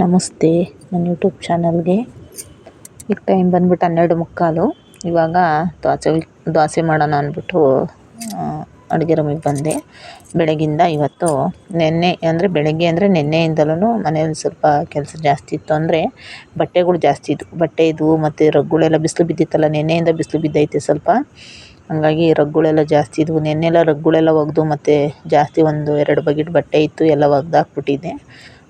ನಮಸ್ತೆ, ನನ್ನ ಯೂಟ್ಯೂಬ್ ಚಾನಲ್ಗೆ. ಈಗ ಟೈಮ್ ಬಂದ್ಬಿಟ್ಟು ಹನ್ನೆರಡು ಮುಕ್ಕಾಲು. ಇವಾಗ ದ್ವಾಸೆ ದ್ವಾಸೆ ಮಾಡೋಣ ಅಂದ್ಬಿಟ್ಟು ಅಡುಗೆ ರೂಮಿಗೆ ಬಂದೆ. ಬೆಳಗಿಂದ ಇವತ್ತು ನೆನ್ನೆ, ಅಂದರೆ ಬೆಳಗ್ಗೆ ಅಂದರೆ ನೆನ್ನೆಯಿಂದಲೂ ಮನೇಲಿ ಸ್ವಲ್ಪ ಕೆಲಸ ಜಾಸ್ತಿ ಇತ್ತು ಅಂದರೆ ಬಟ್ಟೆಗಳು ಜಾಸ್ತಿ ಇದ್ವು. ಬಟ್ಟೆ ಇದ್ವು ಮತ್ತು ರಗ್ಗುಳೆಲ್ಲ ಬಿಸಿಲು ಬಿದ್ದಿತ್ತಲ್ಲ, ನೆನ್ನೆಯಿಂದ ಬಿಸಿಲು ಬಿದ್ದೈತೆ ಸ್ವಲ್ಪ. ಹಂಗಾಗಿ ರಗ್ಗುಳೆಲ್ಲ ಜಾಸ್ತಿ ಇದ್ವು. ನೆನ್ನೆಲ್ಲ ರಗ್ಗುಳೆಲ್ಲ ಒಗೆದು ಮತ್ತು ಜಾಸ್ತಿ ಒಂದು ಎರಡು ಬಗೆಟ್ ಬಟ್ಟೆ ಇತ್ತು, ಎಲ್ಲ ಒಗ್ದಾಕ್ಬಿಟ್ಟಿದ್ದೆ.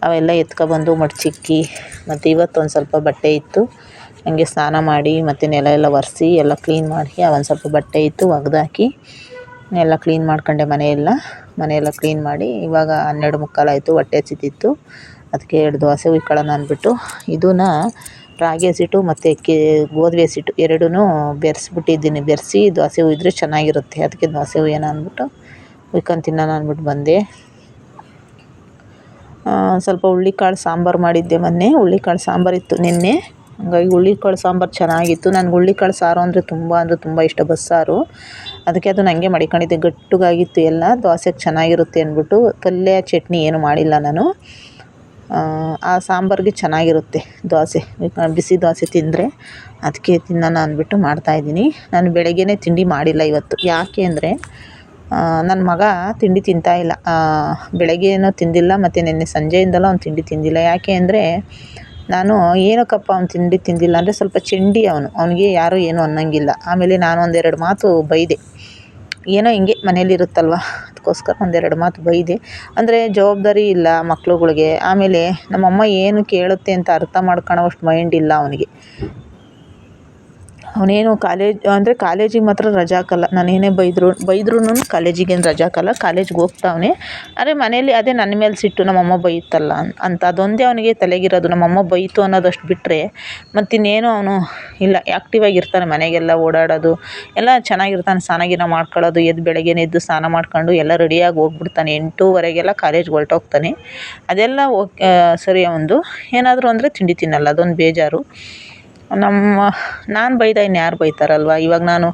ಅವೆಲ್ಲ ಎತ್ಕೊಬಂದು ಮಡ್ಚಿಕ್ಕಿ, ಮತ್ತು ಇವತ್ತು ಒಂದು ಸ್ವಲ್ಪ ಬಟ್ಟೆ ಇತ್ತು. ಹಂಗೆ ಸ್ನಾನ ಮಾಡಿ, ಮತ್ತು ನೆಲ ಎಲ್ಲ ಒರೆಸಿ, ಎಲ್ಲ ಕ್ಲೀನ್ ಮಾಡಿ ಒಂದು ಸ್ವಲ್ಪ ಬಟ್ಟೆ ಇತ್ತು, ಒಗೆದಾಕಿ ಎಲ್ಲ ಕ್ಲೀನ್ ಮಾಡ್ಕೊಂಡೆ ಮನೆಯೆಲ್ಲ ಮನೆಯೆಲ್ಲ ಕ್ಲೀನ್ ಮಾಡಿ, ಇವಾಗ ಹನ್ನೆರಡು ಮುಕ್ಕಾಲಾಯಿತು ಹೊಟ್ಟೆ ಹಸಿತಿತ್ತು. ಅದಕ್ಕೆ ಎರಡು ದೋಸೆ ಉಯ್ಕೊಳ್ಳೋಣ ಅಂದ್ಬಿಟ್ಟು. ಇದನ್ನ ರಾಗಿ ಹಸಿಟ್ಟು ಮತ್ತು ಕೆ, ಗೋಧಿ ಹಸಿಟ್ಟು ಎರಡೂ ಬೆರೆಸ್ಬಿಟ್ಟಿದ್ದೀನಿ. ಬೆರೆಸಿ ದೋಸೆ ಹುಯ್ದ್ರೆ ಚೆನ್ನಾಗಿರುತ್ತೆ. ಅದಕ್ಕೆ ದೋಸೆ ಉಯ್ಯೋಣ ಅಂದ್ಬಿಟ್ಟು ಉಯ್ಕೊಂಡು ತಿನ್ನೋಣ ಅಂದ್ಬಿಟ್ಟು ಬಂದೆ. ಸ್ವಲ್ಪ ಹುಳ್ಳಿಕಾಳು ಸಾಂಬಾರು ಮಾಡಿದ್ದೆ ಮೊನ್ನೆ. ಹುಳ್ಳಿಕಾಳು ಸಾಂಬಾರಿತ್ತು ನಿನ್ನೆ. ಹಂಗಾಗಿ ಹುಳ್ಳಿಕಾಳು ಸಾಂಬಾರು ಚೆನ್ನಾಗಿತ್ತು. ನನಗೆ ಹುಳ್ಳಿಕಾಳು ಸಾರು ಅಂದರೆ ತುಂಬ ಅಂದರೆ ತುಂಬ ಇಷ್ಟ, ಬಸ್ಸಾರು. ಅದಕ್ಕೆ ಅದು ನನಗೆ ಮಡಿಕೊಂಡಿದ್ದೆ. ಗಟ್ಟಿಗಾಗಿತ್ತು ಎಲ್ಲ. ದೋಸೆಗೆ ಚೆನ್ನಾಗಿರುತ್ತೆ ಅಂದ್ಬಿಟ್ಟು ಪಲ್ಯ, ಚಟ್ನಿ ಏನು ಮಾಡಿಲ್ಲ ನಾನು. ಆ ಸಾಂಬಾರಿಗೆ ಚೆನ್ನಾಗಿರುತ್ತೆ ದೋಸೆ. ಬಿಸಿ ದೋಸೆ ತಿಂದರೆ ಅದಕ್ಕೆ ತಿನ್ನೋಣ ಅಂದ್ಬಿಟ್ಟು ಮಾಡ್ತಾಯಿದ್ದೀನಿ ನಾನು ಬೆಳಗ್ಗೆನೇ ತಿಂಡಿ ಮಾಡಿಲ್ಲ ಇವತ್ತು. ಯಾಕೆ ಅಂದರೆ ನನ್ನ ಮಗ ತಿಂಡಿ ತಿಂತಾ ಇಲ್ಲ. ಬೆಳಗ್ಗೆ ಬೆಳಗ್ಗೆನೂ ತಿಂದಿಲ್ಲ, ಮತ್ತು ನಿನ್ನೆ ಸಂಜೆಯಿಂದಲೂ ಅವ್ನು ತಿಂಡಿ ತಿಂದಿಲ್ಲ. ಯಾಕೆ ಅಂದರೆ ನಾನು ಏನಕ್ಕಪ್ಪ ಅವ್ನು ತಿಂಡಿ ತಿಂದಿಲ್ಲ ಅಂದರೆ ಸ್ವಲ್ಪ ಚಂಡಿ ಅವನು. ಅವನಿಗೆ ಯಾರೂ ಏನೂ ಅನ್ನೋಂಗಿಲ್ಲ. ಆಮೇಲೆ ನಾನು ಒಂದೆರಡು ಮಾತು ಬೈದೆ. ಏನೋ ಹಿಂಗೆ ಮನೇಲಿರುತ್ತಲ್ವ ಅದಕ್ಕೋಸ್ಕರ ಒಂದೆರಡು ಮಾತು ಬೈದೆ. ಅಂದರೆ ಜವಾಬ್ದಾರಿ ಇಲ್ಲ ಮಕ್ಕಳುಗಳಿಗೆ ಆಮೇಲೆ ನಮ್ಮಮ್ಮ ಏನು ಕೇಳುತ್ತೆ ಅಂತ ಅರ್ಥ ಮಾಡ್ಕೊಳ್ಳೋವಷ್ಟು ಮೈಂಡ್ ಇಲ್ಲ ಅವನಿಗೆ. ಅವನೇನು ಕಾಲೇಜ್ ಅಂದರೆ ಕಾಲೇಜಿಗೆ ಮಾತ್ರ ರಜೆ ಹಾಕಲ್ಲ. ನಾನು ಏನೇ ಬೈದ್ರು ಬೈದ್ರೂ ಕಾಲೇಜಿಗೇನು ರಜೆ ಹಾಕಲ್ಲ ಕಾಲೇಜ್ಗೆ ಹೋಗ್ತಾವನೆ ಆದರೆ ಮನೇಲಿ ಅದೇ ನನ್ನ ಮೇಲೆ ಸಿಟ್ಟು ನಮ್ಮಮ್ಮ ಬೈತಲ್ಲ ಅಂತ. ಅದೊಂದೇ ಅವನಿಗೆ ತಲೆಗಿರೋದು, ನಮ್ಮಮ್ಮ ಬೈತು ಅನ್ನೋದಷ್ಟು ಬಿಟ್ಟರೆ ಮತ್ತಿನ್ನೇನು ಅವನು, ಇಲ್ಲ ಆ್ಯಕ್ಟಿವ್ ಆಗಿರ್ತಾನೆ ಮನೆಗೆಲ್ಲ ಓಡಾಡೋದು. ಎಲ್ಲ ಚೆನ್ನಾಗಿರ್ತಾನೆ ಸ್ನಾನ ಗೀನ ಮಾಡ್ಕೊಳ್ಳೋದು ಎದ್ದು ಬೆಳಗ್ಗೆನೇ ಎದ್ದು ಸ್ನಾನ ಮಾಡ್ಕೊಂಡು ಎಲ್ಲ ರೆಡಿಯಾಗಿ ಹೋಗ್ಬಿಡ್ತಾನೆ. ಎಂಟೂವರೆಗೆಲ್ಲ ಕಾಲೇಜ್ಗೆ ಹೊರ್ಟೋಗ್ತಾನೆ. ಅದೆಲ್ಲ ಓಕೆ ಸರಿ ಒಂದು ಏನಾದರೂ ಅಂದರೆ ತಿಂಡಿ ತಿನ್ನಲ್ಲ, ಅದೊಂದು ಬೇಜಾರು. ನಮ್ಮ, ನಾನು ಬೈದಾಗ ಇನ್ಯಾರು ಬೈತಾರಲ್ವ? ಇವಾಗ ನಾನು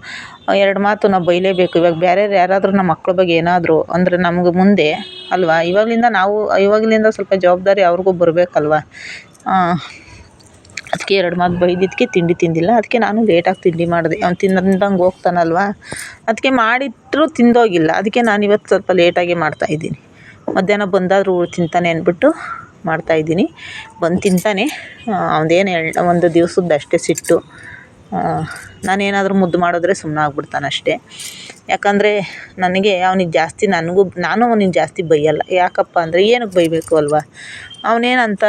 ಎರಡು ಮಾತು ನಾವು ಬೈಲೇಬೇಕು. ಇವಾಗ ಬೇರೆ ಯಾರಾದರೂ ನಮ್ಮ ಮಕ್ಳ ಬಗ್ಗೆ ಏನಾದರೂ, ಅಂದರೆ ನಮ್ಗೆ ಮುಂದೆ, ಅಲ್ವಾ? ಇವಾಗಲಿಂದ ನಾವು, ಇವಾಗಲಿಂದ ಸ್ವಲ್ಪ ಜವಾಬ್ದಾರಿ ಅವ್ರಿಗೂ ಬರಬೇಕಲ್ವ? ಅದಕ್ಕೆ ಎರಡು ಮಾತು ಬೈದಿದ್ದಕ್ಕೆ ತಿಂಡಿ ತಿಂದಿಲ್ಲ. ಅದಕ್ಕೆ ನಾನು ಲೇಟಾಗಿ ತಿಂಡಿ ಮಾಡಿದೆ. ಅವ್ನು ತಿನ್ನದಂಗೆ ಹೋಗ್ತಾನಲ್ವ? ಅದಕ್ಕೆ ಮಾಡಿಟ್ಟರು ತಿಂದೋಗಿಲ್ಲ. ಅದಕ್ಕೆ ನಾನು ಇವತ್ತು ಸ್ವಲ್ಪ ಲೇಟಾಗೇ ಮಾಡ್ತಾಯಿದ್ದೀನಿ ಮಧ್ಯಾಹ್ನ ಬಂದಾದರೂ ತಿಂತಾನೆ ಅಂದ್ಬಿಟ್ಟು ಮಾಡ್ತಾಯಿದ್ದೀನಿ ಬಂದು ತಿಂತಾನೆ. ಅವ್ನದೇನು ಎಳ್ ಒಂದು ದಿವ್ಸದ್ದು ಅಷ್ಟೇ ಸಿಟ್ಟು. ನಾನೇನಾದರೂ ಮುದ್ದು ಮಾಡಿದ್ರೆ ಸುಮ್ಮನಾಗ್ಬಿಡ್ತಾನೆ ಅಷ್ಟೇ. ಯಾಕಂದರೆ ನನಗೆ ಅವ್ನಿಗೆ ಜಾಸ್ತಿ ನನಗೂ, ನಾನು ಅವ್ನಿಗೆ ಜಾಸ್ತಿ ಬೈಯಲ್ಲ. ಯಾಕಪ್ಪ ಅಂದರೆ ಏನಕ್ಕೆ ಬೈಬೇಕು ಅಲ್ವಾ? ಅವನೇನಂತ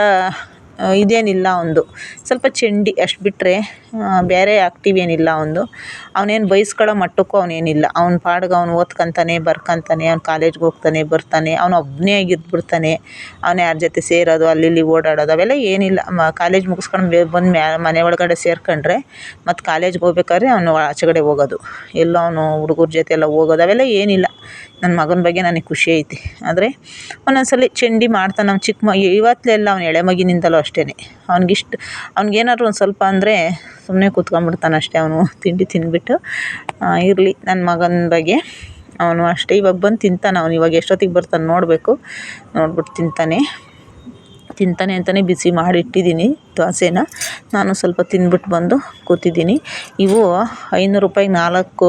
ಇದೇನಿಲ್ಲ ಅವನದು. ಸ್ವಲ್ಪ ಚೆಂಡಿ ಅಷ್ಟು ಬಿಟ್ಟರೆ ಬೇರೆ ಆ್ಯಕ್ಟಿವ್ ಏನಿಲ್ಲ ಅವನದು. ಅವನೇನು ಬೈಸ್ಕೊಳ್ಳೋ ಮಟ್ಟಕ್ಕೂ ಅವನೇನಿಲ್ಲ. ಅವ್ನ ಪಾಡ್ಗೆ ಅವ್ನು ಓದ್ಕೊತಾನೆ, ಬರ್ಕೊತಾನೆ, ಅವ್ನು ಕಾಲೇಜ್ಗೆ ಹೋಗ್ತಾನೆ, ಬರ್ತಾನೆ, ಅವ್ನು ಒಬ್ಬನೇ ಆಗಿದ್ಬಿಡ್ತಾನೆ. ಅವ್ನು ಯಾರ ಜೊತೆ ಸೇರೋದು ಅಲ್ಲಿ ಇಲ್ಲಿ ಓಡಾಡೋದು, ಅವೆಲ್ಲ ಏನಿಲ್ಲ. ಮ, ಕಾಲೇಜ್ ಮುಗಿಸ್ಕೊಂಡು ಬಂದು ಮ್ಯಾ, ಮನೆ ಒಳಗಡೆ ಸೇರ್ಕೊಂಡ್ರೆ ಮತ್ತು ಕಾಲೇಜ್ಗೆ ಹೋಗ್ಬೇಕಾದ್ರೆ ಅವನು ಆಚೆಗಡೆ ಹೋಗೋದು. ಎಲ್ಲೋ ಅವನು ಹುಡುಗರ ಜೊತೆ ಎಲ್ಲ ಹೋಗೋದು, ಅವೆಲ್ಲ ಏನಿಲ್ಲ. ನನ್ನ ಮಗನ ಬಗ್ಗೆ ನನಗೆ ಖುಷಿ ಐತಿ. ಆದರೆ ಒಂದೊಂದ್ಸಲಿ ಚೆಂಡಿ ಚಂಡಿ ಮಾಡ್ತಾನೆ ಅವ್ನು ಚಿಕ್ಕ ಮ ಇವತ್ತಲೆಲ್ಲ ಅವ್ನು ಎಳೆ ಮಗಿನಿಂದಲೂ ಅಷ್ಟೇ ಅವ್ನಿಗಿಷ್ಟು, ಅವ್ನಿಗೇನಾದ್ರು ಒಂದು ಸ್ವಲ್ಪ ಅಂದರೆ ಸುಮ್ಮನೆ ಕೂತ್ಕೊಂಡ್ಬಿಡ್ತಾನೆ ಅಷ್ಟೇ ಅವನು ತಿಂಡಿ ತಿಂದ್ಬಿಟ್ಟು. ಇರಲಿ ನನ್ನ ಮಗನ ಬಗ್ಗೆ. ಅವನು ಅಷ್ಟೇ, ಇವಾಗ ಬಂದು ತಿಂತಾನೆ ಅವನು, ಇವಾಗ ಎಷ್ಟೊತ್ತಿಗೆ ಬರ್ತಾನೆ ನೋಡಬೇಕು. ನೋಡ್ಬಿಟ್ಟು ತಿಂತಾನೆ. ತಿಂತಾನೆ ಅಂತಲೇ ಬಿಸಿ ಮಾಡಿಟ್ಟಿದ್ದೀನಿ ದೋಸೆನ ನಾನು ಸ್ವಲ್ಪ ತಿಂದ್ಬಿಟ್ಟು ಬಂದು ಕೂತಿದ್ದೀನಿ. ಇವು ಐನೂರು ರೂಪಾಯಿಗೆ ನಾಲ್ಕು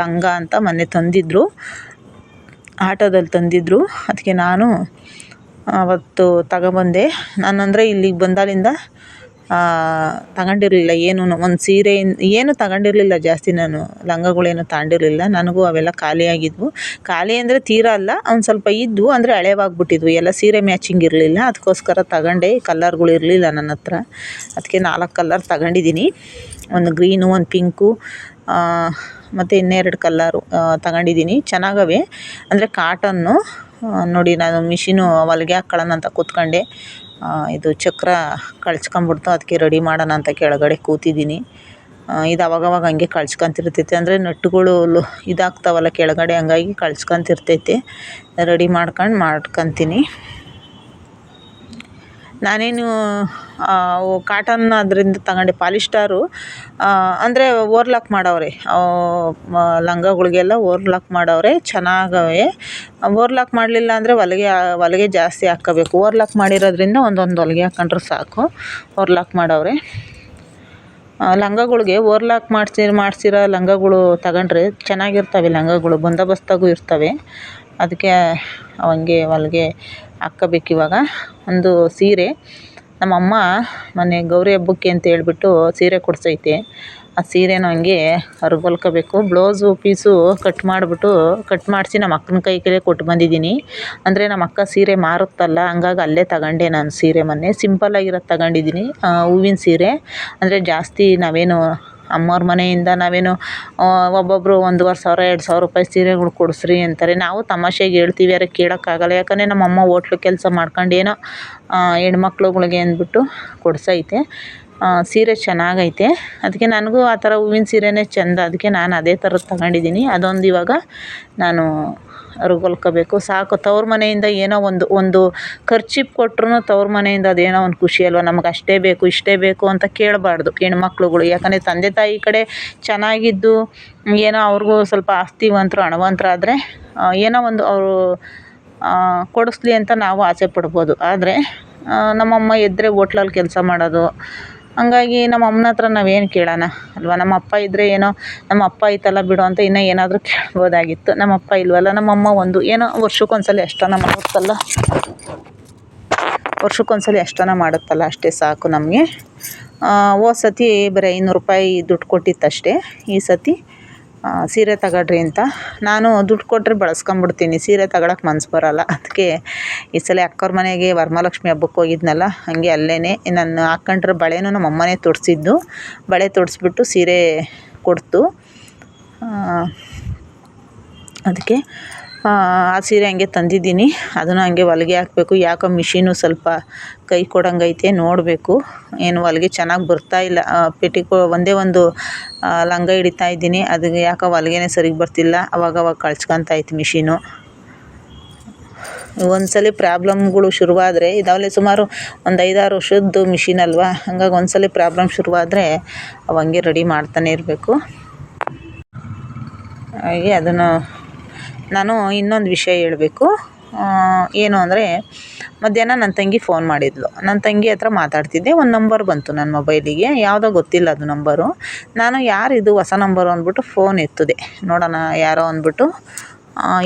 ಲಂಗ ಅಂತ ಮೊನ್ನೆ ತಂದಿದ್ದರು ಆಟೋದಲ್ಲಿ ತಂದಿದ್ದರು ಅದಕ್ಕೆ ನಾನು ಅವತ್ತು ತಗೊಬಂದೆ. ನಾನಂದರೆ ಇಲ್ಲಿಗೆ ಬಂದಾಗಿಂದ ತಗೊಂಡಿರ್ಲಿಲ್ಲ. ಏನೂ ಒಂದು ಸೀರೆ ಏನು ತಗೊಂಡಿರ್ಲಿಲ್ಲ ಜಾಸ್ತಿ ನಾನು. ಲಂಗಗಳೇನು ತಗೊಂಡಿರ್ಲಿಲ್ಲ ನನಗೂ ಅವೆಲ್ಲ ಖಾಲಿಯಾಗಿದ್ವು ಖಾಲಿ ಅಂದರೆ ತೀರ ಅಲ್ಲ, ಒಂದು ಸ್ವಲ್ಪ ಇದ್ವು, ಅಂದರೆ ಹಳೆವಾಗ್ಬಿಟ್ಟಿದ್ವು. ಎಲ್ಲ ಸೀರೆ ಮ್ಯಾಚಿಂಗ್ ಇರಲಿಲ್ಲ. ಅದಕ್ಕೋಸ್ಕರ ತಗೊಂಡೆ. ಕಲ್ಲರ್ಗಳು ಇರಲಿಲ್ಲ ನನ್ನ ಹತ್ರ. ಅದಕ್ಕೆ ನಾಲ್ಕು ಕಲ್ಲರ್ ತಗೊಂಡಿದ್ದೀನಿ ಒಂದು ಗ್ರೀನು, ಒಂದು ಪಿಂಕು ಮತ್ತು ಇನ್ನೆರಡು ಕಲ್ಲರು ತಗೊಂಡಿದ್ದೀನಿ ಚೆನ್ನಾಗವೆ. ಅಂದರೆ ಕಾಟನ್ನು ನೋಡಿ, ನಾನು ಮಿಷಿನು ಹೊಲಿಗೆ ಹಾಕ್ಕೊಳ್ಳೋಣ ಅಂತ ಕೂತ್ಕೊಂಡೆ. ಇದು ಚಕ್ರ ಕಳ್ಚ್ಕೊಂಬಿಡ್ತು, ಅದಕ್ಕೆ ರೆಡಿ ಮಾಡೋಣ ಅಂತ ಕೆಳಗಡೆ ಕೂತಿದ್ದೀನಿ. ಇದು ಅವಾಗವಾಗ ಹಂಗೆ ಕಳ್ಚ್ಕೊಂತಿರ್ತೈತೆ. ಅಂದರೆ ನಟ್ಟುಗಳು ಇದಾಗ್ತಾವಲ್ಲ ಕೆಳಗಡೆ, ಹಂಗಾಗಿ ಕಳ್ಚ್ಕೊಂತಿರ್ತೈತೆ. ರೆಡಿ ಮಾಡ್ಕೊಂಡು ಮಾಡ್ಕೊತೀನಿ. ನಾನೇನು ಕಾಟನ್ ಅದರಿಂದ ತಗೊಂಡೆ ಪಾಲಿಸ್ಟಾರು ಅಂದರೆ ಓರ್ಲಾಕ್ ಮಾಡವ್ರೆ. ಲಂಗಗಳಿಗೆಲ್ಲ ಓರ್ಲಾಕ್ ಮಾಡವ್ರೆ, ಚೆನ್ನಾಗವೆ. ಓರ್ಲಾಕ್ ಮಾಡಲಿಲ್ಲ ಅಂದರೆ ಹೊಲಿಗೆ ಹೊಲಿಗೆ ಜಾಸ್ತಿ ಹಾಕ್ಕೋಬೇಕು ಓರ್ಲಾಕ್ ಮಾಡಿರೋದ್ರಿಂದ ಒಂದೊಂದು ಹೊಲಿಗೆ ಹಾಕ್ಕೊಂಡ್ರೆ ಸಾಕು. ಓರ್ಲಾಕ್ ಮಾಡವ್ರೆ. ಲಂಗಗಳಿಗೆ ಓರ್ಲಾಕ್ ಮಾಡಿಸಿ, ಮಾಡಿಸಿರೋ ಲಂಗಗಳು ತಗೊಂಡ್ರೆ ಚೆನ್ನಾಗಿರ್ತವೆ ಲಂಗಗಳು. ಬಂದೋಬಸ್ತಾಗೂ ಇರ್ತವೆ. ಅದಕ್ಕೆ ಅವನಿಗೆ ಹಾಕ್ಕೋಬೇಕು ಇವಾಗ. ಒಂದು ಸೀರೆ. ನಮ್ಮಮ್ಮ ಮೊನ್ನೆ ಗೌರಿ ಹಬ್ಬಕ್ಕೆ ಅಂತ ಹೇಳ್ಬಿಟ್ಟು ಸೀರೆ ಕೊಡ್ಸೈತೆ. ಆ ಸೀರೆನೂ ಹಂಗೆ ಹೊಲ್ಕೊಬೇಕು ಬ್ಲೌಸು, ಪೀಸು ಕಟ್ ಮಾಡಿಬಿಟ್ಟು ಕಟ್ ಮಾಡಿಸಿ ನಮ್ಮ ಅಕ್ಕನ ಕೈಗೆ ಕೊಟ್ಟು ಬಂದಿದ್ದೀನಿ. ಅಂದರೆ ನಮ್ಮ ಅಕ್ಕ ಸೀರೆ ಮಾರುತ್ತಲ್ಲ, ಹಂಗಾಗಿ ಅಲ್ಲೇ ತಗೊಂಡೆ ನಾನು ಸೀರೆ ಮೊನ್ನೆ. ಸಿಂಪಲ್ಲಾಗಿರೋದು ತಗೊಂಡಿದ್ದೀನಿ. ಹೂವಿನ ಸೀರೆ. ಅಂದರೆ ಜಾಸ್ತಿ ನಾವೇನು ಅಮ್ಮವ್ರ ಮನೆಯಿಂದ ನಾವೇನು ಒಬ್ಬೊಬ್ಬರು ಒಂದುವರೆ ಸಾವಿರ, ಎರಡು ಸಾವಿರ ರೂಪಾಯಿ ಸೀರೆಗಳು ಕೊಡಿಸ್ರಿ ಅಂತಾರೆ. ನಾವು ತಮಾಷೆಗೆ ಹೇಳ್ತೀವಿ ಆದರೆ ಕೇಳೋಕ್ಕಾಗಲ್ಲ. ಯಾಕಂದರೆ ನಮ್ಮಮ್ಮ ಹೋಟ್ಲು ಕೆಲಸ ಮಾಡ್ಕೊಂಡು ಏನೋ ಹೆಣ್ಮಕ್ಳುಗಳ್ಗೆ ಅಂದ್ಬಿಟ್ಟು ಕೊಡ್ಸೈತೆ. ಸೀರೆ ಚೆನ್ನಾಗೈತೆ. ಅದಕ್ಕೆ ನನಗೂ ಆ ಥರ ಹೂವಿನ ಸೀರೆನೇ ಚೆಂದ. ಅದಕ್ಕೆ ನಾನು ಅದೇ ಥರದ್ದು ತಗೊಂಡಿದ್ದೀನಿ. ಅದೊಂದು ಇವಾಗ ನಾನು ಹೊಲ್ಕೋಬೇಕು ಸಾಕು, ತವ್ರ ಮನೆಯಿಂದ ಏನೋ ಒಂದು ಒಂದು ಖರ್ಚಿಪ್ ಕೊಟ್ರೂ ತವ್ರ ಮನೆಯಿಂದ ಅದೇನೋ ಒಂದು ಖುಷಿ ಅಲ್ವ? ನಮ್ಗೆ ಅಷ್ಟೇ ಬೇಕು, ಇಷ್ಟೇ ಬೇಕು ಅಂತ ಕೇಳಬಾರ್ದು ಹೆಣ್ಮಕ್ಳುಗಳು. ಯಾಕಂದರೆ ತಂದೆ ತಾಯಿ ಕಡೆ ಚೆನ್ನಾಗಿದ್ದು, ಏನೋ ಅವ್ರಿಗೂ ಸ್ವಲ್ಪ ಆಸ್ತಿವಂತರು ಹಣವಂತರಾದ್ರೆ ಏನೋ ಒಂದು ಅವರು ಕೊಡಿಸ್ಲಿ ಅಂತ ನಾವು ಆಸೆ ಪಡ್ಬೋದು. ಆದರೆ ನಮ್ಮಮ್ಮ ಎದ್ದರೆ ಓಟ್ಲಲ್ಲಿ ಕೆಲಸ ಮಾಡೋದು ಹಂಗಾಗಿ ನಮ್ಮ ಅಮ್ಮನ ಹತ್ರ ನಾವೇನು ಕೇಳೋಣ? ಅಲ್ವ? ನಮ್ಮ ಅಪ್ಪ ಇದ್ದರೆ ಏನೋ ನಮ್ಮ ಅಪ್ಪ ಐತಲ್ಲ ಬಿಡು ಅಂತ ಇನ್ನೂ ಏನಾದರೂ ಕೇಳ್ಬೋದಾಗಿತ್ತು. ನಮ್ಮ ಅಪ್ಪ ಇಲ್ವಲ್ಲ? ನಮ್ಮ ಅಮ್ಮ ಒಂದು ಏನೋ ವರ್ಷಕ್ಕೊಂದ್ಸಲ ಎಷ್ಟನ ಮಾಡುತ್ತಲ್ಲ? ವರ್ಷಕ್ಕೊಂದ್ಸಲ ಎಷ್ಟನ ಮಾಡುತ್ತಲ್ಲ? ಅಷ್ಟೇ ಸಾಕು ನಮಗೆ. ಹೋದ ಸತಿ ಬರೀ ಐನೂರು ರೂಪಾಯಿ ದುಡ್ಡು ಕೊಟ್ಟಿತ್ತಷ್ಟೇ. ಈ ಸತಿ ಸೀರೆ ತಗೊಳ್ರಿ ಅಂತ. ನಾನು ದುಡ್ಡು ಕೊಟ್ಟರೆ ಬಳಸ್ಕೊಂಬಿಡ್ತೀನಿ. ಸೀರೆ ತಗೊಳಕ್ಕೆ ಮನ್ಸು ಬರೋಲ್ಲ. ಅದಕ್ಕೆ ಈ ಸಲ ಅಕ್ಕವ್ರ ಮನೆಗೆ ವರಮಹಾಲಕ್ಷ್ಮಿ ಹಬ್ಬಕ್ಕೆ ಹೋಗಿದ್ನಲ್ಲ, ಹಾಗೆ ಅಲ್ಲೇ ನಾನು ಹಾಕ್ಕೊಂಡ್ರೆ ಬಳೆನೂ ನಮ್ಮ ಅಮ್ಮನೇ ತೊಡಿಸಿದ್ದು. ಬಳೆ ತೊಡಿಸ್ಬಿಟ್ಟು ಸೀರೆ ಕೊಡ್ತು. ಅದಕ್ಕೆ ಆ ಸೀರೆ ಹಂಗೆ ತಂದಿದ್ದೀನಿ. ಅದನ್ನು ಹಂಗೆ ಹೊಲಿಗೆ ಹಾಕಬೇಕು. ಯಾಕೋ ಮಿಷಿನು ಸ್ವಲ್ಪ ಕೈ ಕೊಡಂಗೈತೆ, ನೋಡಬೇಕು. ಏನು, ಹೊಲ್ಗೆ ಚೆನ್ನಾಗಿ ಇಲ್ಲ. ಪೆಟಿಕೋ ಒಂದೇ ಒಂದು ಲಂಗ ಹಿಡಿತಾ ಇದ್ದೀನಿ. ಅದು ಯಾಕೋ ಹೊಲ್ಗೆನೇ ಸರಿಗೆ ಬರ್ತಿಲ್ಲ. ಅವಾಗವಾಗ ಕಳ್ಚ್ಕೊಂತೈತೆ ಮಿಷಿನು. ಒಂದ್ಸಲ ಪ್ರಾಬ್ಲಮ್ಗಳು ಶುರುವಾದರೆ ಇದಾವೆ ಸುಮಾರು ಒಂದು ಐದಾರು ವರ್ಷದ್ದು ಮಿಷಿನ್ ಅಲ್ವಾ? ಹಂಗಾಗಿ ಒಂದ್ಸಲ ಪ್ರಾಬ್ಲಮ್ ಶುರುವಾದರೆ ಅವಂಗೆ ರೆಡಿ ಮಾಡ್ತಾನೆ ಇರಬೇಕು. ಹಾಗೆ ಅದನ್ನು, ನಾನು ಇನ್ನೊಂದು ವಿಷಯ ಹೇಳಬೇಕು. ಏನು ಅಂದರೆ, ಮಧ್ಯಾಹ್ನ ನನ್ನ ತಂಗಿ ಫೋನ್ ಮಾಡಿದ್ಲು. ನನ್ನ ತಂಗಿ ಹತ್ರ ಮಾತಾಡ್ತಿದ್ದೆ. ಒಂದು ನಂಬರ್ ಬಂತು ನನ್ನ ಮೊಬೈಲಿಗೆ ಯಾವುದೋ ಗೊತ್ತಿಲ್ಲ ಅದು ನಂಬರು ನಾನು ಯಾರಿದು ಹೊಸ ನಂಬರು ಅಂದ್ಬಿಟ್ಟು ಫೋನ್ ಎತ್ತಿದೆ. ನೋಡೋಣ, ಯಾರೋ ಅಂದ್ಬಿಟ್ಟು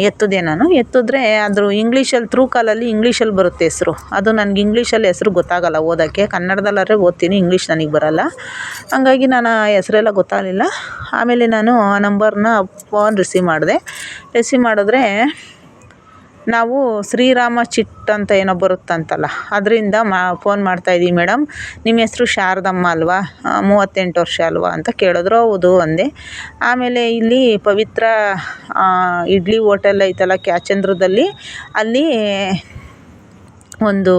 ಎತ್ತಿದೆ ನಾನು. ಎತ್ತಿದ್ರೆ ಅದ್ರ ಇಂಗ್ಲೀಷಲ್ಲಿ ತ್ರೂ ಕಾಲಲ್ಲಿ ಇಂಗ್ಲೀಷಲ್ಲಿ ಬರುತ್ತೆ ಹೆಸರು. ಅದು ನನಗೆ ಇಂಗ್ಲೀಷಲ್ಲಿ ಹೆಸ್ರು ಗೊತ್ತಾಗಲ್ಲ ಓದೋಕ್ಕೆ. ಕನ್ನಡದಲ್ಲಾದ್ರೆ ಓದ್ತೀನಿ ಇಂಗ್ಲೀಷ್ ನನಗೆ ಬರಲ್ಲ. ಹಂಗಾಗಿ ನಾನು ಆ ಹೆಸ್ರೆಲ್ಲ ಗೊತ್ತಾಗಲಿಲ್ಲ. ಆಮೇಲೆ ನಾನು ಆ ನಂಬರ್ನ ಫೋನ್ ರಿಸೀವ್ ಮಾಡಿದೆ. ರಿಸೀವ್ ಮಾಡಿದ್ರೆ ನಾವು ಶ್ರೀರಾಮ ಚಿಟ್ ಅಂತ ಏನೋ ಬರುತ್ತಂತಲ್ಲ, ಅದರಿಂದ ಮಾ ಫೋನ್ ಮಾಡ್ತಾಯಿದ್ದೀವಿ ಮೇಡಮ್ ನಿಮ್ಮ ಹೆಸ್ರು ಶಾರದಮ್ಮ ಅಲ್ವಾ? ಮೂವತ್ತೆಂಟು ವರ್ಷ ಅಲ್ವಾ ಅಂತ ಕೇಳಿದ್ರು, ಹೌದು ಅಂದೆ. ಆಮೇಲೆ ಇಲ್ಲಿ ಪವಿತ್ರ ಇಡ್ಲಿ ಹೋಟೆಲ್ ಐತಲ್ಲ ಕ್ಯಾಚಂದ್ರದಲ್ಲಿ, ಅಲ್ಲಿ ಒಂದು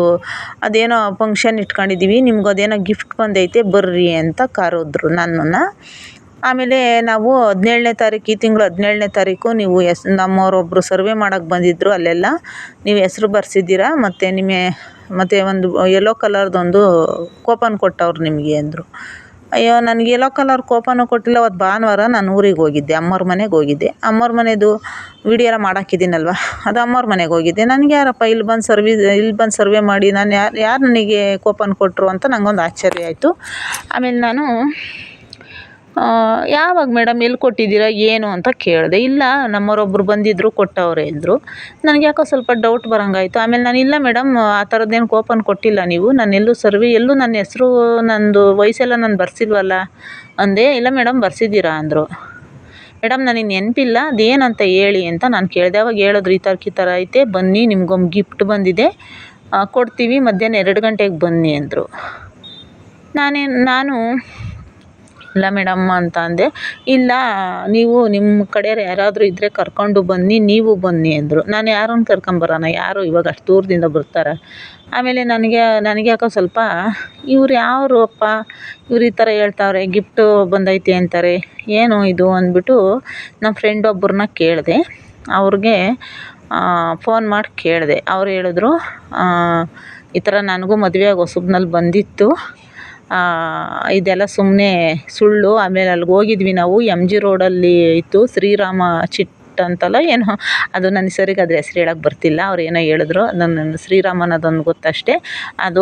ಅದೇನೋ ಫಂಕ್ಷನ್ ಇಟ್ಕೊಂಡಿದ್ದೀವಿ ನಿಮ್ಗೆ ಅದೇನೋ ಗಿಫ್ಟ್ ಬಂದೈತೆ, ಬರ್ರಿ ಅಂತ ಕರೆದ್ರು ನನ್ನನ್ನು. ಆಮೇಲೆ ನಾವು ಹದಿನೇಳನೇ ತಾರೀಕು, ಈ ತಿಂಗಳು ಹದಿನೇಳನೇ ತಾರೀಕು ನೀವು ಎಸ್ ನಮ್ಮವರೊಬ್ಬರು ಸರ್ವೆ ಮಾಡೋಕ್ಕೆ ಬಂದಿದ್ದರು ಅಲ್ಲೆಲ್ಲ. ನೀವು ಹೆಸ್ರು ಬರ್ಸಿದ್ದೀರಾ? ಮತ್ತು ನಿಮಗೆ ಮತ್ತು ಒಂದು ಯೆಲ್ಲೋ ಕಲರ್ದೊಂದು ಕೂಪನ್ ಕೊಟ್ಟವ್ರು ನಿಮಗೆ ಅಂದರು. ಅಯ್ಯೋ, ನನಗೆ ಎಲ್ಲೋ ಕಲರ್ ಕೂಪನು ಕೊಟ್ಟಿಲ್ಲ ಅವತ್ತು ಭಾನುವಾರ ನಾನು ಊರಿಗೆ ಹೋಗಿದ್ದೆ, ಅಮ್ಮವ್ರ ಮನೆಗೆ ಹೋಗಿದ್ದೆ. ಅಮ್ಮವ್ರ ಮನೆಯದು ವಿಡಿಯೋ ಎಲ್ಲ ಮಾಡಾಕಿದ್ದೀನಲ್ವ? ಅದು ಅಮ್ಮವ್ರ ಮನೆಗೆ ಹೋಗಿದ್ದೆ. ನನಗೆ ಯಾರಪ್ಪ, ಇಲ್ಲಿ ಬಂದು ಸರ್ವಿ ಇಲ್ಲಿ ಬಂದು ಸರ್ವೆ ಮಾಡಿ, ನಾನು ಯಾರು ಯಾರು ನನಗೆ ಕೂಪನ್ ಕೊಟ್ಟರು ಅಂತ ನನಗೊಂದು ಆಶ್ಚರ್ಯ ಆಯಿತು. ಆಮೇಲೆ ನಾನು ಯಾವಾಗ ಮೇಡಮ್ ಎಲ್ಲಿ ಕೊಟ್ಟಿದ್ದೀರಾ, ಏನು ಅಂತ ಕೇಳಿದೆ. ಇಲ್ಲ, ನಮ್ಮವರೊಬ್ರು ಬಂದಿದ್ದರು ಕೊಟ್ಟವ್ರೆ ಅಂದರು. ನನಗೆ ಯಾಕೋ ಸ್ವಲ್ಪ ಡೌಟ್ ಬರೋಂಗಾಯ್ತು. ಆಮೇಲೆ ನಾನು, ಇಲ್ಲ ಮೇಡಮ್ ಆ ಥರದ್ದೇನು ಕೂಪನ್ ಕೊಟ್ಟಿಲ್ಲ ನೀವು. ನಾನು ಎಲ್ಲೂ ಸರ್ವಿ ಎಲ್ಲೂ ನನ್ನ ಹೆಸರು ನನ್ನದು ವಯಸ್ಸೆಲ್ಲ ನಾನು ಬರ್ಸಿಲ್ವಲ್ಲ ಅಂದೆ. ಇಲ್ಲ ಮೇಡಮ್ ಬರ್ಸಿದ್ದೀರಾ ಅಂದರು. ಮೇಡಮ್ ನನಗೆ ನೆನಪಿಲ್ಲ ಅದೇನಂತ ಹೇಳಿ ಅಂತ ನಾನು ಕೇಳಿದೆ. ಅವಾಗ ಹೇಳಿದ್ರು, ಈ ಥರಕ್ಕೆ ಈ ಥರ ಐತೆ, ಬನ್ನಿ, ನಿಮ್ಗೊಂದು ಗಿಫ್ಟ್ ಬಂದಿದೆ. ಕೊಡ್ತೀವಿ, ಮಧ್ಯಾಹ್ನ ಎರಡು ಗಂಟೆಗೆ ಬನ್ನಿ ಅಂದರು. ನಾನೇನು ನಾನು ಇಲ್ಲ ಮೇಡಮ್ ಅಂತ ಅಂದೆ. ಇಲ್ಲ, ನೀವು ನಿಮ್ಮ ಕಡೆಯವ್ರು ಯಾರಾದರೂ ಇದ್ದರೆ ಕರ್ಕೊಂಡು ಬನ್ನಿ, ನೀವು ಬನ್ನಿ ಅಂದರು. ನಾನು ಯಾರನ್ನು ಕರ್ಕೊಂಬರೋಣ ಯಾರು ಇವಾಗ ಅಷ್ಟು ದೂರದಿಂದ ಬರ್ತಾರೆ? ಆಮೇಲೆ ನನಗೆ ನನಗೆ ಯಾಕೋ ಸ್ವಲ್ಪ, ಇವ್ರು ಯಾರು ಅಪ್ಪ? ಇವ್ರು ಈ ಥರ ಹೇಳ್ತಾವ್ರೆ, ಗಿಫ್ಟು ಬಂದೈತೆ ಅಂತಾರೆ. ಏನು ಇದು ಅಂದ್ಬಿಟ್ಟು ನಮ್ಮ ಫ್ರೆಂಡ್ ಒಬ್ಬರನ್ನ ಕೇಳಿದೆ. ಅವ್ರಿಗೆ ಫೋನ್ ಮಾಡಿ ಕೇಳಿದೆ. ಅವ್ರು ಹೇಳಿದ್ರು ಈ ಥರ ನನಗೂ ಮದುವೆಯಾಗಿ ಹೊಸಬ್ನಲ್ಲಿ ಬಂದಿತ್ತು. ಇದೆಲ್ಲ ಸುಮ್ಮನೆ ಸುಳ್ಳು. ಆಮೇಲೆ ಅಲ್ಲಿಗೆ ಹೋಗಿದ್ವಿ ನಾವು. ಎಂ ಜಿ ರೋಡಲ್ಲಿ ಇತ್ತು. ಶ್ರೀರಾಮ ಚಿಟ್ ಅಂತಲ್ಲ ಏನೋ. ಅದು ನನ್ನ ಸರಿಗೆ ಅದ್ರ ಹೆಸ್ರು ಹೇಳೋಕೆ ಬರ್ತಿಲ್ಲ. ಅವ್ರು ಏನೋ ಹೇಳಿದ್ರು. ನನ್ನ ಶ್ರೀರಾಮ್ ಅನ್ನೋದೊಂದು ಗೊತ್ತಷ್ಟೇ. ಅದು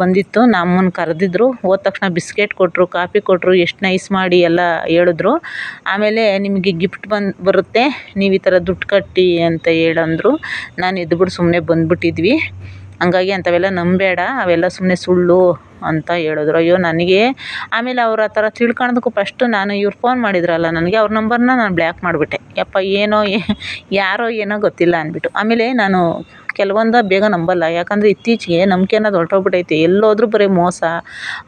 ಬಂದಿತ್ತು. ನಮ್ಮನ್ನು ಕರೆದಿದ್ರು. ಹೋದ ತಕ್ಷಣ ಬಿಸ್ಕೆಟ್ ಕೊಟ್ಟರು ಕಾಫಿ ಕೊಟ್ಟರು ಎಷ್ಟು ನೈಸ್ ಮಾಡಿ ಎಲ್ಲ ಹೇಳಿದ್ರು. ಆಮೇಲೆ ನಿಮಗೆ ಗಿಫ್ಟ್ ಬಂದು, ಬರುತ್ತೆ. ನೀವು ಈ ಥರ ದುಡ್ಡು ಕಟ್ಟಿ ಅಂತ ಹೇಳಂದ್ರು. ನಾನು ಎದ್ಬಿಟ್ಟು ಸುಮ್ಮನೆ ಬಂದ್ಬಿಟ್ಟಿದ್ವಿ. ಹಂಗಾಗಿ ಅಂಥವೆಲ್ಲ ನಂಬಬೇಡ ಅವೆಲ್ಲ ಸುಮ್ಮನೆ ಸುಳ್ಳು ಅಂತ ಹೇಳಿದ್ರು. ಅಯ್ಯೋ, ನನಗೆ ಆಮೇಲೆ ಅವ್ರು ಆ ಥರ ತಿಳ್ಕೊಳೋದಕ್ಕೂ ಫಸ್ಟು ನಾನು ಇವ್ರು ಫೋನ್ ಮಾಡಿದ್ರಲ್ಲ, ನನಗೆ ಅವ್ರ ನಂಬರ್ನ ನಾನು ಬ್ಲ್ಯಾಕ್ ಮಾಡಿಬಿಟ್ಟೆ. ಯಪ್ಪ, ಏನೋ ಯಾರೋ ಏನೋ ಗೊತ್ತಿಲ್ಲ ಅಂದ್ಬಿಟ್ಟು. ಆಮೇಲೆ ನಾನು ಕೆಲವೊಂದು ಬೇಗ ನಂಬಲ್ಲ. ಯಾಕಂದರೆ ಇತ್ತೀಚೆಗೆ ನಂಬಿಕೆ ಅನ್ನೋದು ಹೊರ್ಟೋಗ್ಬಿಟ್ಟೈತೆ ಎಲ್ಲೋದ್ರೂ ಬರೀ ಮೋಸ.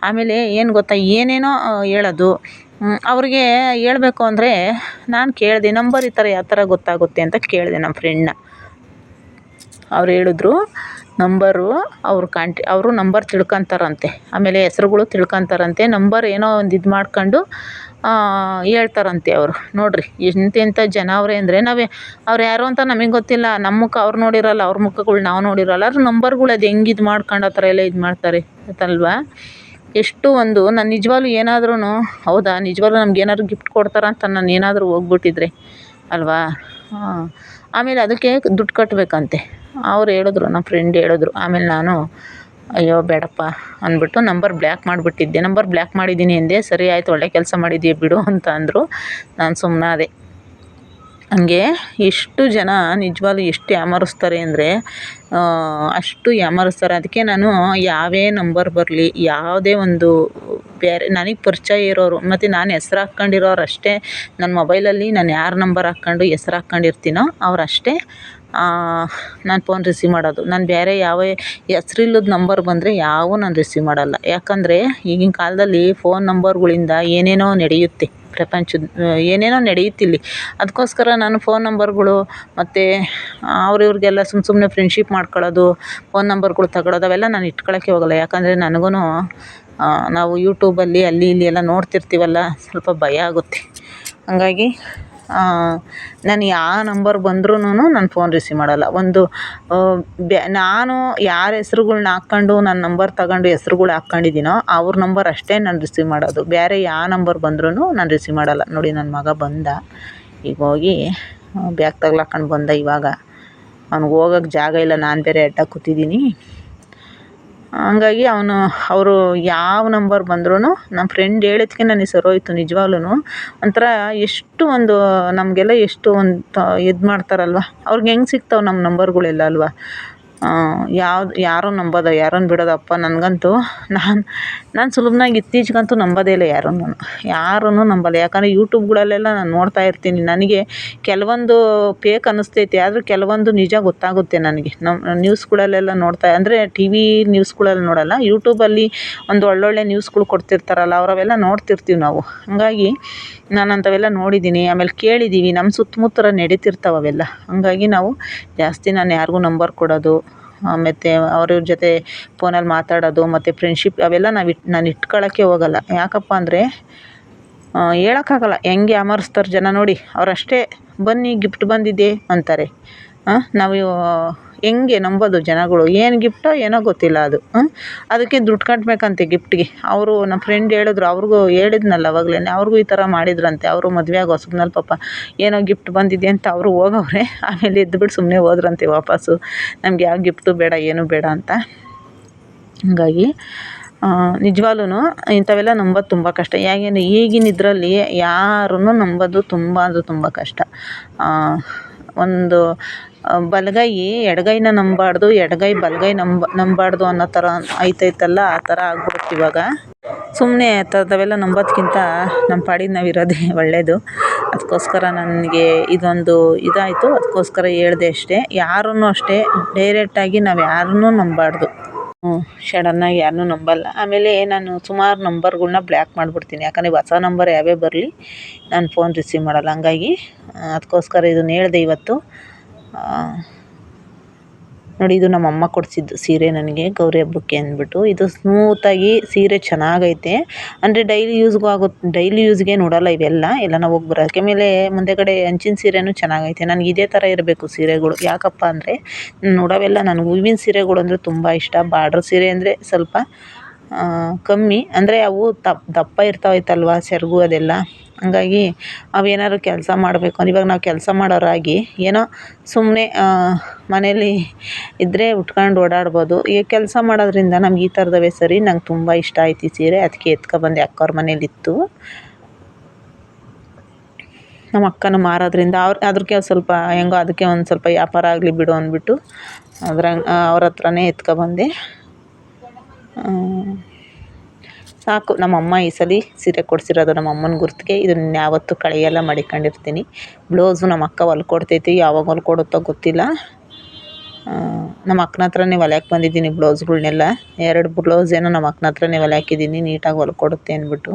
ಆಮೇಲೆ ಏನು ಗೊತ್ತಾ, ಏನೇನೋ ಹೇಳೋದು. ಅವ್ರಿಗೆ ಹೇಳ್ಬೇಕು ಅಂದರೆ, ನಾನು ಕೇಳಿದೆ, ನಂಬರ್ ಈ ಥರ ಯಾವ ಥರ ಗೊತ್ತಾಗುತ್ತೆ ಅಂತ ಕೇಳಿದೆ ನಮ್ಮ ಫ್ರೆಂಡ್ನ ಅವ್ರು ಹೇಳಿದ್ರು, ನಂಬರು ಅವ್ರು ಕಾಂಟಿ ಅವರು ನಂಬರ್ ತಿಳ್ಕೊಂತಾರಂತೆ. ಆಮೇಲೆ ಹೆಸ್ರುಗಳು ತಿಳ್ಕೊಂತಾರಂತೆ. ನಂಬರ್ ಏನೋ ಒಂದು ಇದು ಮಾಡ್ಕೊಂಡು ಹೇಳ್ತಾರಂತೆ ಅವರು. ನೋಡಿರಿ ಎಂತೆಂಥ ಜನ ಅವರೇ ಅಂದರೆ ನಾವೇ ಅವ್ರು ಯಾರು ಅಂತ ನಮಗೆ ಗೊತ್ತಿಲ್ಲ. ನಮ್ಮ ಮುಖ ಅವ್ರು ನೋಡಿರಲ್ಲ, ಅವ್ರ ಮುಖಗಳು ನಾವು ನೋಡಿರಲ್ಲ. ಅವ್ರ ನಂಬರ್ಗಳು ಅದು ಹೆಂಗೆ ಇದು ಮಾಡ್ಕೊಂಡು ಆ ಥರ ಎಲ್ಲ ಇದು ಮಾಡ್ತಾರೆ ಗೊತ್ತಲ್ವಾ? ಎಷ್ಟು ಒಂದು, ನಾನು ನಿಜವಾಗ್ಲೂ ಏನಾದ್ರೂ ಹೌದಾ, ನಿಜವಾಗ್ಲೂ ನಮ್ಗೆ ಏನಾದ್ರು ಗಿಫ್ಟ್ ಕೊಡ್ತಾರಂತ ಅಂತ ನಾನು ಏನಾದರೂ ಹೋಗ್ಬಿಟ್ಟಿದ್ರೆ, ಅಲ್ವಾ? ಆಮೇಲೆ ಅದಕ್ಕೆ ದುಡ್ಡು ಕಟ್ಟಬೇಕಂತೆ ಅವ್ರು ಹೇಳಿದ್ರು ನಮ್ಮ ಫ್ರೆಂಡ್ ಹೇಳಿದ್ರು. ಆಮೇಲೆ ನಾನು, ಅಯ್ಯೋ ಬೇಡಪ್ಪ ಅಂದ್ಬಿಟ್ಟು ನಂಬರ್ ಬ್ಲ್ಯಾಕ್ ಮಾಡಿಬಿಟ್ಟಿದ್ದೆ. ನಂಬರ್ ಬ್ಲ್ಯಾಕ್ ಮಾಡಿದ್ದೀನಿ ಎಂದೆ ಸರಿ ಆಯಿತು, ಒಳ್ಳೆ ಕೆಲಸ ಮಾಡಿದ್ದೀಯ ಬಿಡು ಅಂತ ಅಂದರು. ನಾನು ಸುಮ್ಮನಾದೆ ಹಂಗೆ ಎಷ್ಟು ಜನ ನಿಜವಾಗ್ಲೂ ಎಷ್ಟು ಯಾಮಾರಿಸ್ತಾರೆ ಅಂದರೆ ಅಷ್ಟು ಯಾಮಾರಿಸ್ತಾರೆ. ಅದಕ್ಕೆ ನಾನು ಯಾವೇ ನಂಬರ್ ಬರಲಿ, ಯಾವುದೇ ಒಂದು ಬೇರೆ, ನನಗೆ ಪರಿಚಯ ಇರೋರು, ಮತ್ತು ನಾನು ಹೆಸ್ರು ಹಾಕ್ಕೊಂಡಿರೋರು ಅಷ್ಟೇ ನನ್ನ ಮೊಬೈಲಲ್ಲಿ ನಾನು ಯಾರ ನಂಬರ್ ಹಾಕ್ಕೊಂಡು ಹೆಸ್ರು ಹಾಕ್ಕೊಂಡಿರ್ತೀನೋ ಅವರಷ್ಟೇ ನಾನು ಫೋನ್ ರಿಸೀವ್ ಮಾಡೋದು. ನಾನು ಬೇರೆ ಯಾವ ಹೆಸ್ರಿಲ್ಲದ ನಂಬರ್ ಬಂದರೆ ಯಾವೂ ನಾನು ರಿಸೀವ್ ಮಾಡೋಲ್ಲ. ಯಾಕಂದರೆ ಈಗಿನ ಕಾಲದಲ್ಲಿ ಫೋನ್ ನಂಬರ್ಗಳಿಂದ ಏನೇನೋ ನಡೆಯುತ್ತೆ. ಪ್ರಪಂಚದ ಏನೇನೋ ನಡೆಯುತ್ತಿಲ್ಲಿ. ಅದಕ್ಕೋಸ್ಕರ ನಾನು ಫೋನ್ ನಂಬರ್ಗಳು ಮತ್ತು ಅವ್ರು ಇವ್ರಿಗೆಲ್ಲ ಸುಮ್ಮ ಸುಮ್ಮನೆ ಫ್ರೆಂಡ್ಶಿಪ್ ಮಾಡ್ಕೊಳ್ಳೋದು ಫೋನ್ ನಂಬರ್ಗಳು ತಗೊಳ್ಳೋದು ಅವೆಲ್ಲ ನಾನು ಇಟ್ಕೊಳ್ಳೋಕ್ಕೆ ಹೋಗಲ್ಲ. ಯಾಕಂದರೆ ನನಗೂ ನಾವು ಯೂಟ್ಯೂಬಲ್ಲಿ ಅಲ್ಲಿ, ಇಲ್ಲಿ ಎಲ್ಲ ನೋಡ್ತಿರ್ತೀವಲ್ಲ, ಸ್ವಲ್ಪ ಭಯ ಆಗುತ್ತೆ. ಹಂಗಾಗಿ ನಾನು ಯಾವ ನಂಬರ್ ಬಂದ್ರೂ ನಾನು ಫೋನ್ ರಿಸೀವ್ ಮಾಡೋಲ್ಲ. ಒಂದು ಬೆ ನಾನು ಯಾರ ಹೆಸ್ರುಗಳ್ನ ಹಾಕ್ಕೊಂಡು ನನ್ನ ನಂಬರ್ ತಗೊಂಡು ಹೆಸ್ರುಗಳು ಹಾಕ್ಕೊಂಡಿದ್ದೀನೋ ಅವ್ರ ನಂಬರ್ ಅಷ್ಟೇ ನಾನು ರಿಸೀವ್ ಮಾಡೋದು. ಬೇರೆ ಯಾವ ನಂಬರ್ ಬಂದ್ರೂ ನಾನು ರಿಸೀವ್ ಮಾಡೋಲ್ಲ. ನೋಡಿ ನನ್ನ ಮಗ ಬಂದ. ಈಗ ಹೋಗಿ ಬ್ಯಾಗ್ ತಗ್ಲಾಕೊಂಡು ಬಂದ ಇವಾಗ. ಅವ್ನಿಗೆ ಹೋಗೋಕ್ಕೆ ಜಾಗ ಇಲ್ಲ. ನಾನು ಬೇರೆ ಅಡ್ಡ ಕೂತಿದ್ದೀನಿ ಹಂಗಾಗಿ ಅವನು, ಅವರು ಯಾವ ನಂಬರ್ ಬಂದ್ರೂ ನಮ್ಮ ಫ್ರೆಂಡ್ ಹೇಳಿದ್ಕೆ ನನಗೆ ಸರೋಯ್ತು ನಿಜವಾಗ್ಲೂ ಒಂಥರ ಎಷ್ಟು ಒಂದು, ನಮಗೆಲ್ಲ ಎಷ್ಟು ಒಂದು ಇದು ಮಾಡ್ತಾರಲ್ವ? ಅವ್ರಿಗೆ ಹೆಂಗೆ ಸಿಗ್ತಾವೆ ನಮ್ಮ ನಂಬರ್ಗಳೆಲ್ಲ ಅಲ್ವಾ? ಯಾವ್ದು ಯಾರು ನಂಬೋದು ಯಾರನ್ನು ಬಿಡೋದಪ್ಪ ನನಗಂತೂ ನಾನು ನಾನು ಸುಲಭನಾಗಿ ಇತ್ತೀಚೆಗಂತೂ ನಂಬೋದೇ ಇಲ್ಲ ಯಾರನ್ನೂ. ಯಾರನ್ನೂ ನಂಬಲ್ಲ. ಯಾಕಂದರೆ ಯೂಟ್ಯೂಬ್ಗಳಲ್ಲೆಲ್ಲ ನಾನು ನೋಡ್ತಾ ಇರ್ತೀನಿ. ನನಗೆ ಕೆಲವೊಂದು ಫೇಕ್ ಅನ್ನಿಸ್ತೈತೆ. ಆದರೂ ಕೆಲವೊಂದು ನಿಜ ಗೊತ್ತಾಗುತ್ತೆ ನನಗೆ. ನಮ್ಮ ನ್ಯೂಸ್ಗಳಲ್ಲೆಲ್ಲ ನೋಡ್ತಾ, ಅಂದರೆ ಟಿ ವಿ ನ್ಯೂಸ್ಗಳಲ್ಲಿ ನೋಡೋಲ್ಲ. ಯೂಟ್ಯೂಬಲ್ಲಿ ಒಂದು ಒಳ್ಳೊಳ್ಳೆ ನ್ಯೂಸ್ಗಳು ಕೊಡ್ತಿರ್ತಾರಲ್ಲ, ಅವರವೆಲ್ಲ ನೋಡ್ತಿರ್ತೀವಿ ನಾವು. ಹಾಗಾಗಿ ನಾನು ಅಂಥವೆಲ್ಲ ನೋಡಿದ್ದೀನಿ ಆಮೇಲೆ ಕೇಳಿದ್ದೀವಿ ನಮ್ಮ ಸುತ್ತಮುತ್ತ ನಡೀತಿರ್ತಾವೆ ಅವೆಲ್ಲ. ಹಾಗಾಗಿ ನಾವು ಜಾಸ್ತಿ ನಾನು ಯಾರಿಗೂ ನಂಬರ್ ಕೊಡೋದು ಮತ್ತು ಅವ್ರವ್ರ ಜೊತೆ ಫೋನಲ್ಲಿ ಮಾತಾಡೋದು, ಮತ್ತು ಫ್ರೆಂಡ್ಶಿಪ್ ಅವೆಲ್ಲ ನಾವು ಇಟ್ಟು ನಾನು ಇಟ್ಕೊಳ್ಳೋಕ್ಕೆ ಹೋಗಲ್ಲ. ಯಾಕಪ್ಪ ಅಂದರೆ ಹೇಳೋಕ್ಕಾಗಲ್ಲ. ಹೆಂಗೆ ಅಮರ್ಸ್ತಾರೆ ಜನ ನೋಡಿ, ಅವರಷ್ಟೇ ಬನ್ನಿ ಗಿಫ್ಟ್ ಬಂದಿದೆ ಅಂತಾರೆ. ನಾವು ಹೆಂಗೆ ನಂಬೋದು ಜನಗಳು? ಏನು ಗಿಫ್ಟೋ ಏನೋ ಗೊತ್ತಿಲ್ಲ ಅದು ಅದಕ್ಕೆ ದುಡ್ಡು ಕಟ್ಟಬೇಕಂತೆ ಗಿಫ್ಟಿಗೆ ಅವರು ನಮ್ಮ ಫ್ರೆಂಡ್ ಹೇಳಿದ್ರು, ಅವ್ರಿಗೂ ಹೇಳಿದ್ನಲ್ಲ ಆವಾಗಲೇ ಅವ್ರಿಗೂ ಈ ಥರ ಮಾಡಿದ್ರಂತೆ. ಅವರು ಮದುವೆಯಾಗಿ ಹೊಸಬ್ನಲ್ಲಿ ಪಾಪ ಏನೋ ಗಿಫ್ಟ್ ಬಂದಿದೆ ಅಂತ ಅವರು ಹೋಗವ್ರೆ. ಆಮೇಲೆ ಎದ್ದುಬಿಟ್ಟು ಸುಮ್ಮನೆ ಹೋದ್ರಂತೆ ವಾಪಸ್ಸು. ನಮ್ಗೆ ಯಾವ ಗಿಫ್ಟು ಬೇಡ, ಏನೂ ಬೇಡ ಅಂತ. ಹಾಗಾಗಿ ನಿಜವಾಗ್ಲೂ ಇಂಥವೆಲ್ಲ ನಂಬೋದು ತುಂಬ ಕಷ್ಟ. ಯಾಕೆಂದರೆ ಈಗಿನ ಇದರಲ್ಲಿ ಯಾರನ್ನೂ ನಂಬೋದು ತುಂಬ ಅಂದರೆ ತುಂಬ ಕಷ್ಟ. ಒಂದು ಬಲಗೈ ಎಡಗೈನ ನಂಬಬಾರ್ದು ಎಡಗೈ ಬಲಗೈ ನಂಬ ನಂಬಬಾರ್ದು ಅನ್ನೋ ಥರ ಐತೈತಲ್ಲ, ಆ ಥರ ಆಗ್ಬಿಡುತ್ತೆ ಇವಾಗ. ಸುಮ್ಮನೆ ಆ ಥರದವೆಲ್ಲ ನಂಬೋದ್ಕಿಂತ ನಮ್ಮ ಪಾಡಿಗೆ ನಾವು ಇರೋದೇ ಒಳ್ಳೆಯದು ಅದಕ್ಕೋಸ್ಕರ ನನಗೆ ಇದೊಂದು ಇದಾಯಿತು. ಅದಕ್ಕೋಸ್ಕರ ಹೇಳಿದೆ ಅಷ್ಟೇ. ಯಾರನ್ನೂ ಅಷ್ಟೇ ಡೈರೆಕ್ಟಾಗಿ ನಾವು ಯಾರನ್ನೂ ನಂಬಬಾರ್ದು ಸಡನ್ನಾಗಿ ಯಾರನ್ನೂ ನಂಬಲ್ಲ. ಆಮೇಲೆ ನಾನು ಸುಮಾರು ನಂಬರ್ಗಳನ್ನ ಬ್ಲ್ಯಾಕ್ ಮಾಡಿಬಿಡ್ತೀನಿ. ಯಾಕಂದರೆ ಹೊಸ ನಂಬರ್ ಯಾವೇ ಬರಲಿ, ನಾನು ಫೋನ್ ರಿಸೀವ್ ಮಾಡಲ್ಲ. ಹಂಗಾಗಿ ಅದಕ್ಕೋಸ್ಕರ ಇದನ್ನು ಹೇಳಿದೆ ಇವತ್ತು. ನೋಡಿ ಇದು ನಮ್ಮ ಅಮ್ಮ ಕೊಡಿಸಿದ್ದು ಸೀರೆ ನನಗೆ, ಗೌರಿ ಹಬ್ಬಕ್ಕೆ ಅಂದ್ಬಿಟ್ಟು. ಇದು ಸ್ಮೂತಾಗಿ ಸೀರೆ ಚೆನ್ನಾಗೈತೆ. ಅಂದರೆ ಡೈಲಿ ಯೂಸ್ಗೂ ಆಗುತ್ತೆ ಡೈಲಿ ಯೂಸ್ಗೆ ನೋಡಲ್ಲ ಇವೆಲ್ಲ, ಎಲ್ಲ ನಾವು ಹೋಗಿ ಬರೋಕ್ಕೆ ಮೇಲೆ ಮುಂದೆಗಡೆ ಹಂಚಿನ ಸೀರೆನೂ ಚೆನ್ನಾಗೈತೆ. ನನಗೆ ಇದೇ ಥರ ಇರಬೇಕು ಸೀರೆಗಳು. ಯಾಕಪ್ಪ ಅಂದರೆ, ನೋಡೋವೆಲ್ಲ ನನಗೆ ಹೂವಿನ ಸೀರೆಗಳು ಅಂದರೆ ತುಂಬ ಇಷ್ಟ. ಬಾರ್ಡ್ರ್ ಸೀರೆ ಅಂದರೆ ಸ್ವಲ್ಪ ಕಮ್ಮಿ. ಅಂದರೆ ಅವು ದಪ್ಪ ಇರ್ತಾವೈತಲ್ವ, ಸೆರಗು ಅದೆಲ್ಲ. ಹಂಗಾಗಿ ಅವೇನಾದ್ರು ಕೆಲಸ ಮಾಡಬೇಕು ಅಂದ್ರೆ ಇವಾಗ ನಾವು ಕೆಲಸ ಮಾಡೋರಾಗಿ ಏನೋ ಸುಮ್ಮನೆ ಮನೇಲಿ ಇದ್ದರೆ ಉಟ್ಕೊಂಡು ಓಡಾಡ್ಬೋದು. ಈಗ ಕೆಲಸ ಮಾಡೋದ್ರಿಂದ ನಮ್ಗೆ ಈ ಥರದವೇ ಸರಿ. ನಂಗೆ ತುಂಬ ಇಷ್ಟ ಆಯ್ತು ಈ ಸೀರೆ. ಅದಕ್ಕೆ ಎತ್ಕೊಬಂದೆ ಅಕ್ಕವ್ರ ಮನೇಲಿತ್ತು. ನಮ್ಮ ಅಕ್ಕನೂ ಮಾರೋದ್ರಿಂದ ಅವ್ರು ಅದಕ್ಕೆ ಸ್ವಲ್ಪ ಹೆಂಗೋ ಅದಕ್ಕೆ ಒಂದು ಸ್ವಲ್ಪ ವ್ಯಾಪಾರ ಆಗಲಿ ಬಿಡು ಅಂದ್ಬಿಟ್ಟು ಅದ್ರ ಅವ್ರ ಹತ್ರನೇ ಎತ್ಕೊಬಂದೆ ಸಾಕು. ನಮ್ಮಮ್ಮ ಈ ಸಲ ಸೀರೆ ಕೊಡಿಸಿರೋದು ನಮ್ಮ ಅಮ್ಮನ ಗುರ್ತಿಗೆ. ಇದನ್ನ ಯಾವತ್ತೂ ಕಳೆಯಲ್ಲ ಮಡಿಕೊಂಡಿರ್ತೀನಿ. ಬ್ಲೌಸು ನಮ್ಮ ಅಕ್ಕ ಹೊಲ್ಕೊಡ್ತೈತಿ ಯಾವಾಗ ಹೊಲ್ಕೊಡುತ್ತೋ ಗೊತ್ತಿಲ್ಲ. ನಮ್ಮ ಅಕ್ಕನ ಹತ್ರನೇ ಹೊಲ್ಯಾಕೆ ಬಂದಿದ್ದೀನಿ ಬ್ಲೌಸ್ಗಳನ್ನೆಲ್ಲ ಎರಡು ಬ್ಲೌಸ್ ಏನೋ ನಮ್ಮ ಅಕ್ಕನ ಹತ್ರನೇ ಹೊಲ್ಯಾಕಿದ್ದೀನಿ. ನೀಟಾಗಿ ಹೊಲ್ಕೊಡುತ್ತೆ ಅಂದ್ಬಿಟ್ಟು.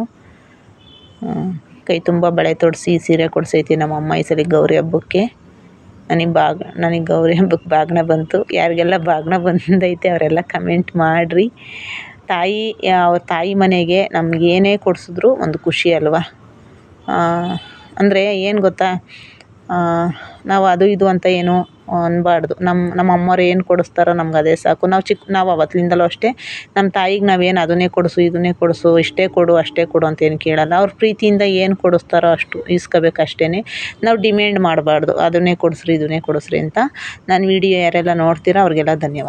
ಕೈ ತುಂಬ ಬಳೆ ತೊಡಿಸಿ ಸೀರೆ ಕೊಡಿಸೈತಿ ನಮ್ಮ ಅಮ್ಮ ಈ ಸಲ ಗೌರಿ ಹಬ್ಬಕ್ಕೆ. ನನಗೆ ಬಾಗ್ ನನಗೆ ಗೌರಿ ಹಬ್ಬಕ್ಕೆ ಬಾಗ್ನ ಬಂತು. ಯಾರಿಗೆಲ್ಲ ಬಾಗ್ನ ಬಂದೈತೆ ಅವರೆಲ್ಲ ಕಮೆಂಟ್ ಮಾಡಿರಿ. ತಾಯಿ ಅವ್ರ ತಾಯಿ ಮನೆಗೆ ನಮ್ಗೆ ಏನೇ ಕೊಡಿಸಿದ್ರು ಒಂದು ಖುಷಿ ಅಲ್ವಾ? ಅಂದರೆ ಏನು ಗೊತ್ತಾ? ನಾವು ಅದು ಇದು ಅಂತ ಏನು ಅನ್ಬಾರ್ದು. ನಮ್ಮ ನಮ್ಮ ಅಮ್ಮವ್ರು ಏನು ಕೊಡಿಸ್ತಾರೋ ನಮ್ಗೆ ಅದೇ ಸಾಕು. ನಾವು ಚಿಕ್ಕ ನಾವು ಅವತ್ತಿಂದಲೂ ಅಷ್ಟೇ ನಮ್ಮ ತಾಯಿಗೆ ನಾವೇನು ಅದನ್ನೇ ಕೊಡಿಸು, ಇದನ್ನೇ ಕೊಡಿಸು, ಇಷ್ಟೇ ಕೊಡು, ಅಷ್ಟೇ ಕೊಡು ಅಂತ ಏನು ಕೇಳಲ್ಲ. ಅವ್ರು ಪ್ರೀತಿಯಿಂದ ಏನು ಕೊಡಿಸ್ತಾರೋ ಅಷ್ಟು ಇಸ್ಕೋಬೇಕು ಅಷ್ಟೇ ನಾವು ಡಿಮ್ಯಾಂಡ್ ಮಾಡಬಾರ್ದು. ಅದನ್ನೇ ಕೊಡಿಸ್ರಿ, ಇದನ್ನೇ ಕೊಡಿಸ್ರಿ ಅಂತ. ನನ್ನ ವಿಡಿಯೋ ಯಾರೆಲ್ಲ ನೋಡ್ತೀರೋ ಅವ್ರಿಗೆಲ್ಲ ಧನ್ಯವಾದ.